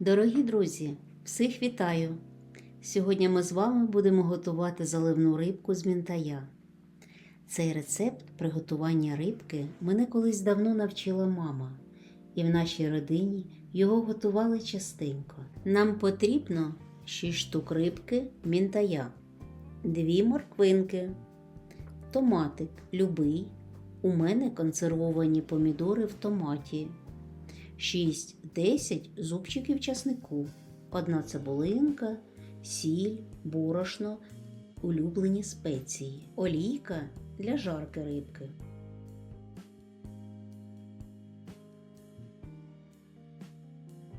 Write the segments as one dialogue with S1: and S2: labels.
S1: Дорогі друзі, всіх вітаю! Сьогодні ми з вами будемо готувати заливну рибку з мінтая. Цей рецепт приготування рибки мене колись давно навчила мама, і в нашій родині його готували частенько. Нам потрібно 6 штук рибки мінтая, 2 морквинки, томатик любий. У мене консервовані помідори в томаті. 6-10 зубчиків часнику, одна цибулинка, сіль, борошно, улюблені спеції, олійка для жарки рибки.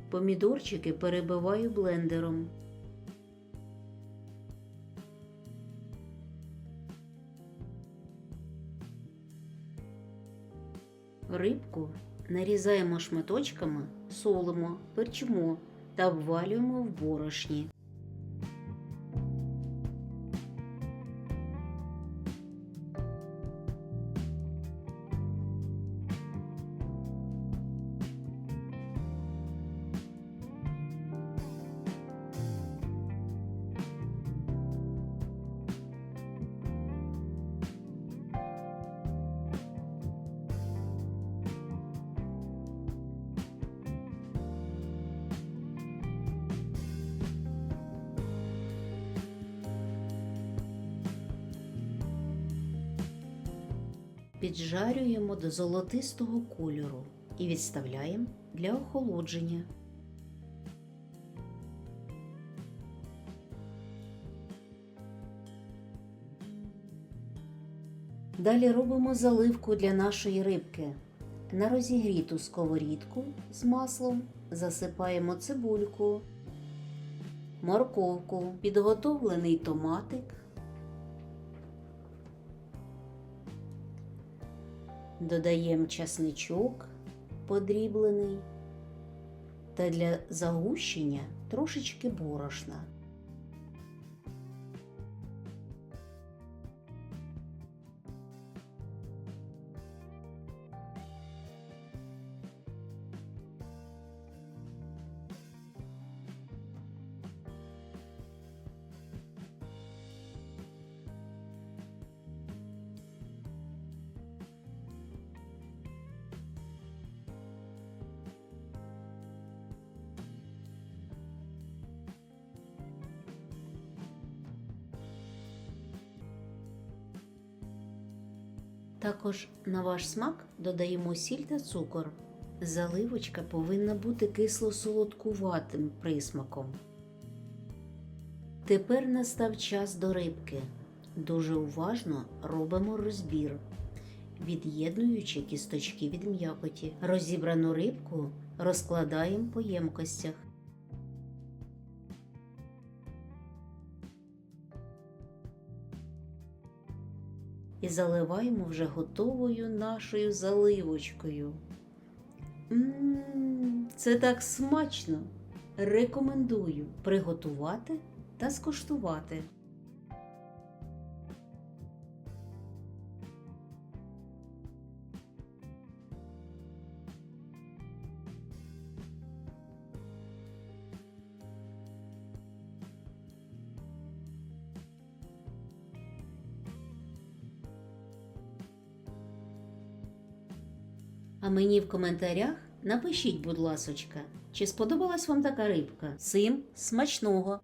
S1: Помідорчики перебиваю блендером. Рибку нарізаємо шматочками, солимо, перчимо та обвалюємо в борошні. Піджарюємо до золотистого кольору і відставляємо для охолодження. Далі робимо заливку для нашої рибки. На розігріту сковорідку з маслом засипаємо цибульку, морковку, підготовлений томатик, додаємо часничок подріблений та для загущення трошечки борошна. Також на ваш смак додаємо сіль та цукор. Заливочка повинна бути кисло-солодкуватим присмаком. Тепер настав час до рибки. Дуже уважно робимо розбір, від'єднуючи кісточки від м'якоті. Розібрану рибку розкладаємо по ємкостях. І заливаємо вже готовою нашою заливочкою. Ммм, це так смачно! Рекомендую приготувати та скуштувати. А мені в коментарях напишіть, будь ласочка, чи сподобалась вам така рибка? Всім смачного!